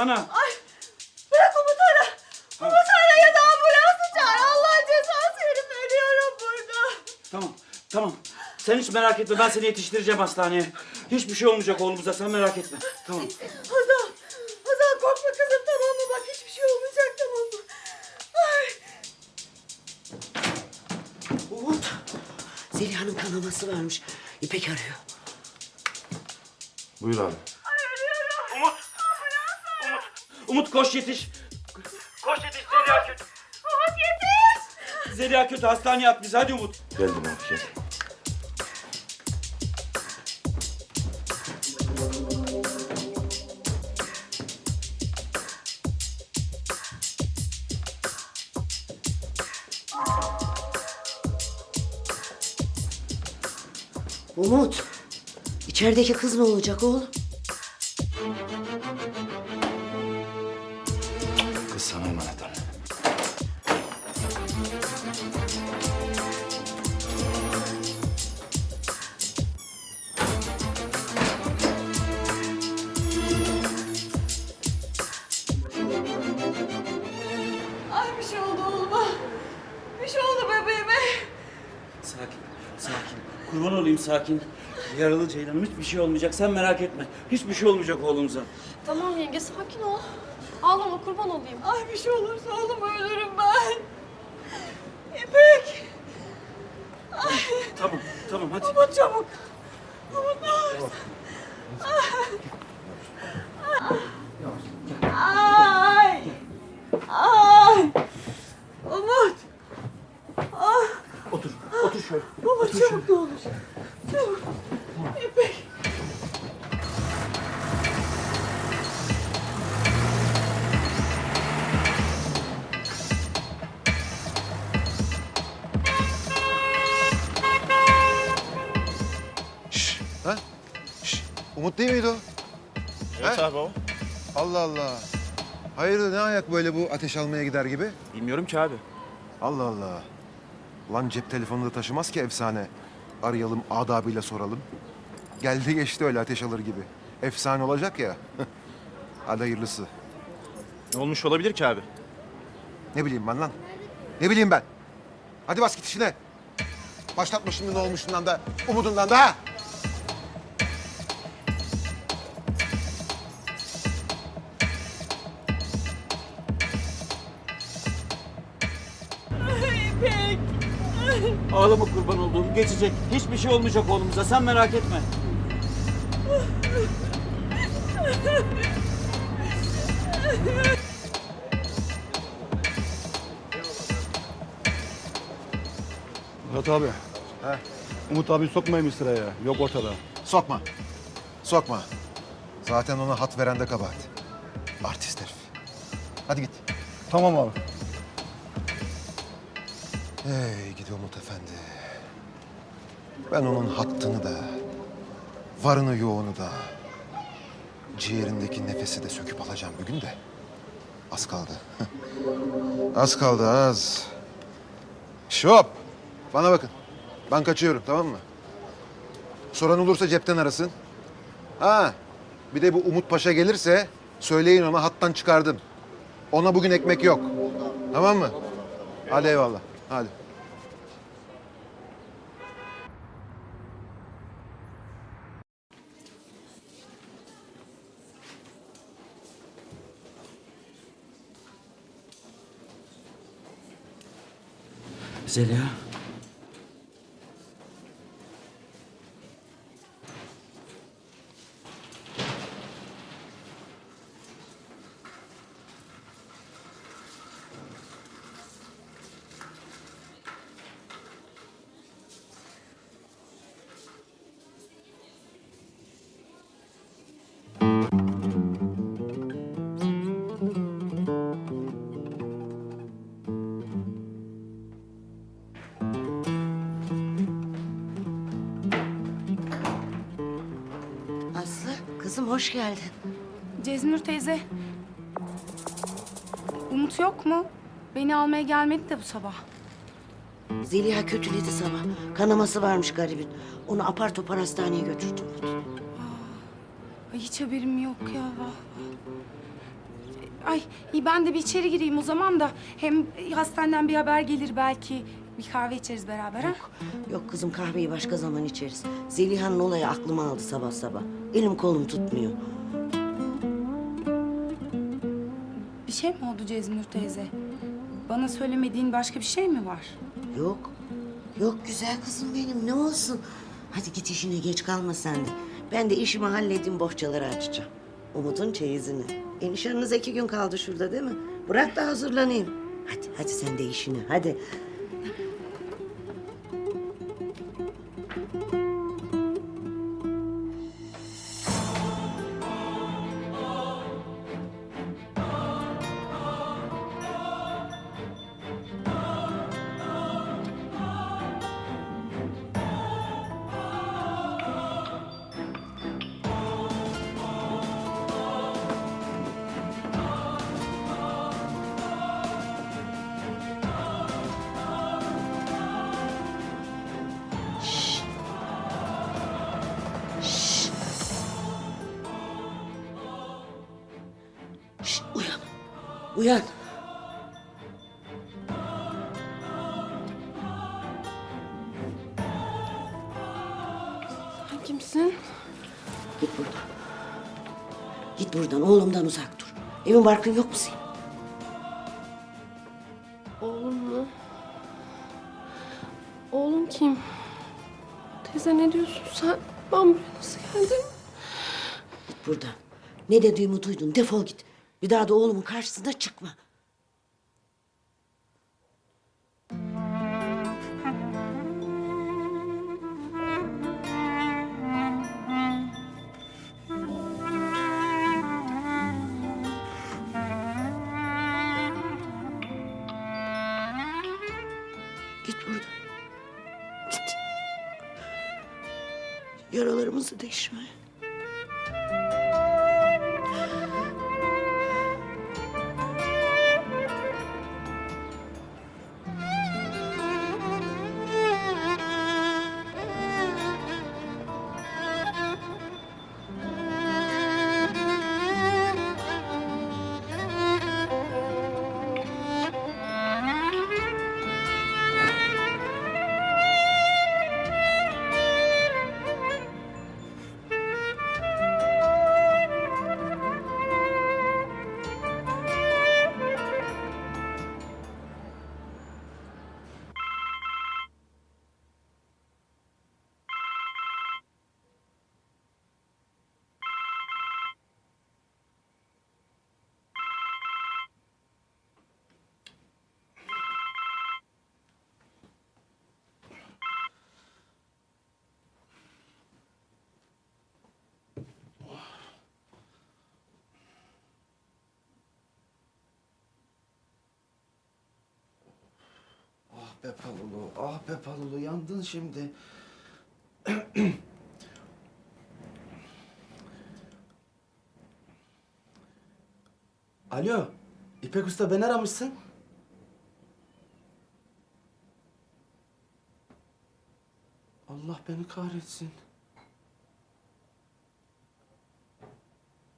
açsana. Ay bırak Umut ara. Umut ara ya da ambulansı çağır. Allah cezası herif ölüyorum burada. Tamam tamam. Sen hiç merak etme ben seni yetiştireceğim hastaneye. Hiçbir şey olmayacak oğlumuza sen merak etme. Tamam. Hazal. Hazal korkma kızım tamam mı? Bak hiçbir şey olmayacak tamam mı? Ay. Umut. Zeliha'nın kanaması varmış. İpek arıyor. Buyur abi. Umut. Umut. Umut koş yetiş. Koş yetiş Zeliha kötü. Umut yetiş. Zeliha kötü hastaneye at bizi hadi Umut. Geldim abi geldim. Umut. İçerideki kız ne olacak oğlum? Sakin. Yaralı Ceylan'ım hiçbir şey olmayacak sen merak etme. Hiçbir şey olmayacak oğlumuza. Tamam yenge sakin ol. Ağlama kurban olayım. Ay bir şey olursa oğlum ölürüm ben. İpek. Tamam tamam hadi. Umut çabuk. Umut ne olursun. Ay. Ay. Umut. Ah. Otur otur şöyle. Umut çabuk ne olur. Çabuk. İpek. Şş, ha? Şş, Umut değil miydi o? Evet He? abi o. Allah Allah. Hayırdır ne ayak böyle bu ateş almaya gider gibi? Bilmiyorum ki abi. Allah Allah. Lan cep telefonu da taşımaz ki efsane. Arayalım adabıyla soralım. Geldi geçti öyle ateş alır gibi. Efsane olacak ya. Hadi hayırlısı. Ne olmuş olabilir ki abi? Ne bileyim ben lan? Ne bileyim ben? Hadi bas git işine. Başlatma şimdi ne olmuşundan da, umudundan da ha. Ağlama kurban olduğum geçecek. Hiçbir şey olmayacak oğlumuza sen merak etme. Murat abi. He. Umut abi sokmayayım sıraya. Yok ortada. Sokma. Sokma. Zaten ona hat veren de kabahat. Artist herif. Hadi git. Tamam abi. Hey gidi Umut Efendi. Ben onun hattını da, varını yoğunu da, ciğerindeki nefesi de söküp alacağım bugün de. Az kaldı. az kaldı az. Şop. Bana bakın. Ben kaçıyorum tamam mı? Soran olursa cepten arasın. Ha. Bir de bu Umut Paşa gelirse söyleyin ona hattan çıkardım. Ona bugün ekmek yok. Tamam mı? Hadi eyvallah. Hadi. Zeliha. Hoş geldin. Ceznur teyze. Umut yok mu? Beni almaya gelmedi de bu sabah. Zeliha kötüledi sabah. Kanaması varmış garibin. Onu apar topar hastaneye götürdüm. Ay hiç haberim yok ya. Vah, vah. Ay iyi ben de bir içeri gireyim o zaman da. Hem hastaneden bir haber gelir belki. Bir kahve içeriz beraber ha? Yok kızım kahveyi başka zaman içeriz. Zeliha'nın olayı aklıma aldı sabah sabah. Elim kolum tutmuyor. Bir şey mi oldu Ceznur teyze? Bana söylemediğin başka bir şey mi var? Yok. Yok güzel kızım benim ne olsun. Hadi git işine geç kalma sen de. Ben de işimi halledeyim bohçaları açacağım. Umut'un çeyizini. E nişanınız iki gün kaldı şurada değil mi? Bırak da hazırlanayım. Hadi hadi sen de işine hadi. Uyan. Sen kimsin? Git buradan. Git buradan oğlumdan uzak dur. Evin barkın yok mu senin? Oğlum mu? Oğlum kim? Teyze ne diyorsun sen? Ben buraya nasıl geldim? Git buradan. Ne dediğimi duydun defol git. Bir daha da oğlumun karşısına çıkma. Git buradan. Git. Yaralarımızı deşme. Be Palulu, ah be Palulu yandın şimdi. Alo, İpek Usta beni aramışsın. Allah beni kahretsin.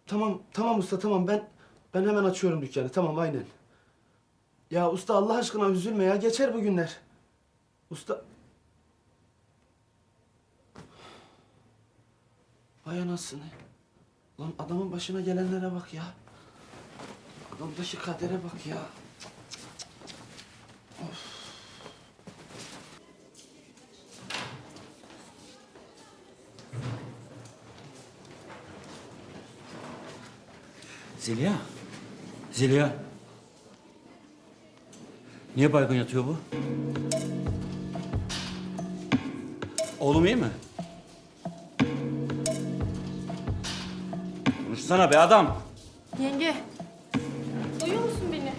Tamam, tamam usta tamam ben ben hemen açıyorum dükkanı. Tamam aynen. Ya usta Allah aşkına üzülme ya. Geçer bu günler. Usta... Vay anasını. Lan adamın başına gelenlere bak ya. Adamdaki kadere bak ya. Zeliha. Zeliha. Niye baygın yatıyor bu? Oğlum iyi mi? Konuşsana be adam. Yenge. Duyuyor musun beni?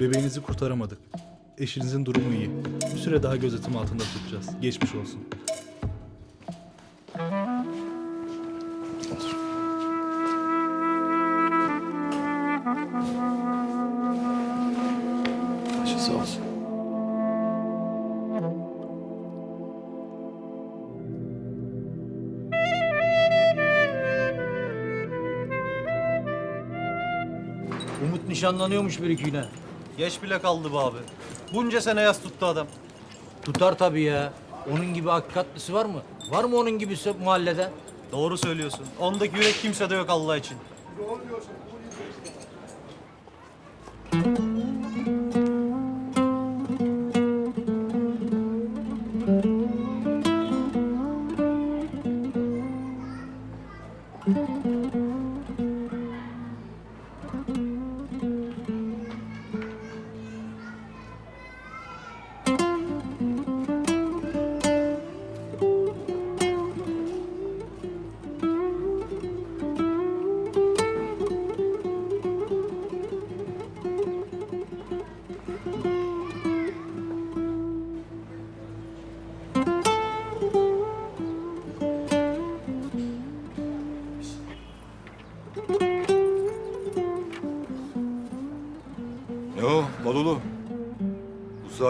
Bebeğinizi kurtaramadık. Eşinizin durumu iyi. Bir süre daha gözetim altında tutacağız. Geçmiş olsun. Sağ olsun. Umut nişanlanıyormuş bir iki güne. Geç bile kaldı be abi. Bunca sene yas tuttu adam. Tutar tabii ya. Onun gibi hakikatlısı var mı? Var mı onun gibisi mahallede? Doğru söylüyorsun. Ondaki yürek kimsede yok Allah için. Ne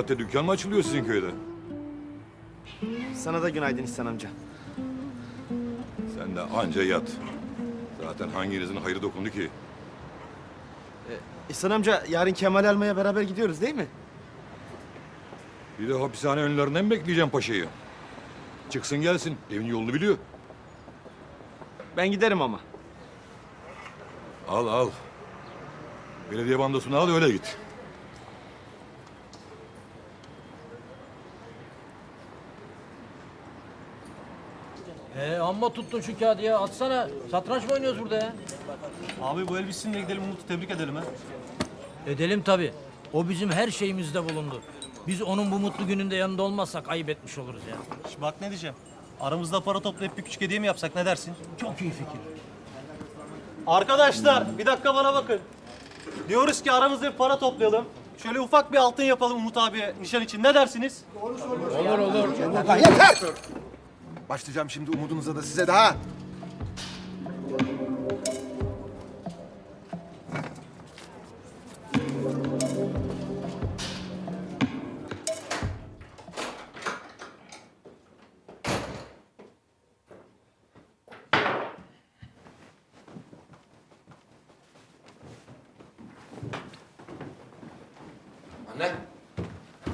saatte dükkan mı açılıyor sizin köyde? Sana da günaydın İhsan amca. Sen de anca yat. Zaten hanginizin hayrı dokundu ki? İhsan amca yarın Kemal almaya beraber gidiyoruz değil mi? Bir de hapishane önlerinden mi bekleyeceğim paşayı? Çıksın gelsin. Evin yolunu biliyor. Ben giderim ama. Al al. Belediye bandosunu al öyle git. Ee amma tuttun şu kağıdı ya. Atsana. Satranç mı oynuyoruz burada ya? Abi bu el bitsin de gidelim Umut'u tebrik edelim ha. Edelim tabii. O bizim her şeyimizde bulundu. Biz onun bu mutlu gününde yanında olmazsak ayıp etmiş oluruz ya. Bak ne diyeceğim. Aramızda para toplayıp bir küçük hediye mi yapsak ne dersin? Çok iyi fikir. Arkadaşlar bir dakika bana bakın. Diyoruz ki aramızda bir para toplayalım. Şöyle ufak bir altın yapalım Umut abiye nişan için. Ne dersiniz? Yeter! Başlayacağım şimdi umudunuza da size daha.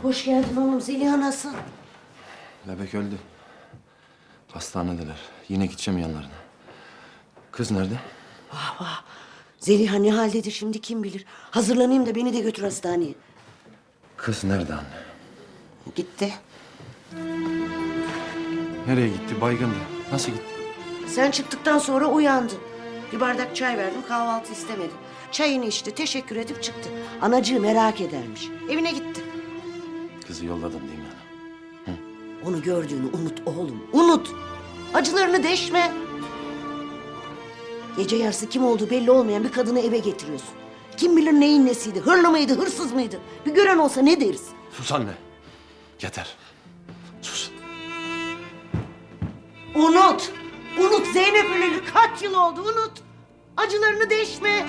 Hoş geldin oğlum. Zeliha nasıl? Bebek öldü. Hastanedeler. Yine gideceğim yanlarına. Kız nerede? Zeliha ne haldedir şimdi kim bilir. Hazırlanayım da beni de götür hastaneye. Kız nerede anne? Gitti. Nereye gitti? Baygındı. Nasıl gitti? Sen çıktıktan sonra uyandı. Bir bardak çay verdim kahvaltı istemedi. Çayını içti teşekkür edip çıktı. Anacığı merak edermiş. Evine gitti. Kızı yolladın değil mi ana? Onu gördüğünü unut oğlum. Unut. Acılarını deşme. Gece yarısı kim olduğu belli olmayan bir kadını eve getiriyorsun. Kim bilir neyin nesiydi? Hırlı mıydı, hırsız mıydı? Bir gören olsa ne deriz? Sus anne. Yeter. Sus. Unut. Unut Zeynep öleli kaç yıl oldu unut. Acılarını deşme.